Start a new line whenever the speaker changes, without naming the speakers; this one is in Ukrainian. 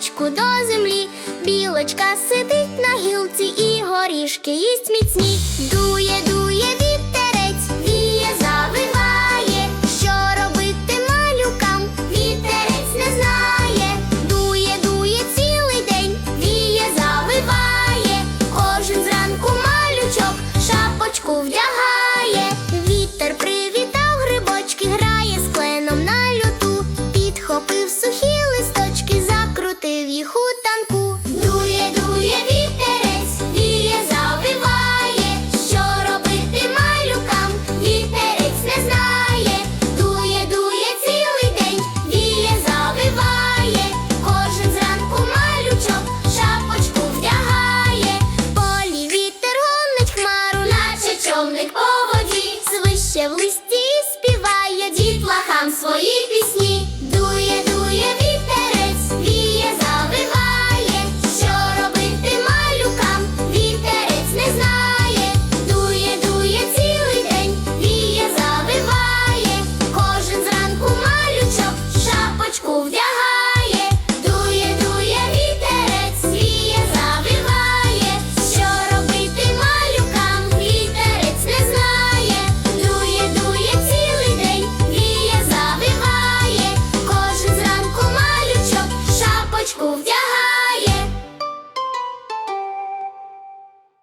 паличку до землі. Білочка сидить на гілці і горішки їсть міцні. віху хутанку дує, дує вітерець, віє, завиває. Що робити малюкам? Вітерець не знає. Дує, дує цілий день, віє, завиває. Кожен зранку малючок шапочку вдягає. Полі вітер хмару, наче човник по воді. Свище в листі співає дітлахам свої пісні.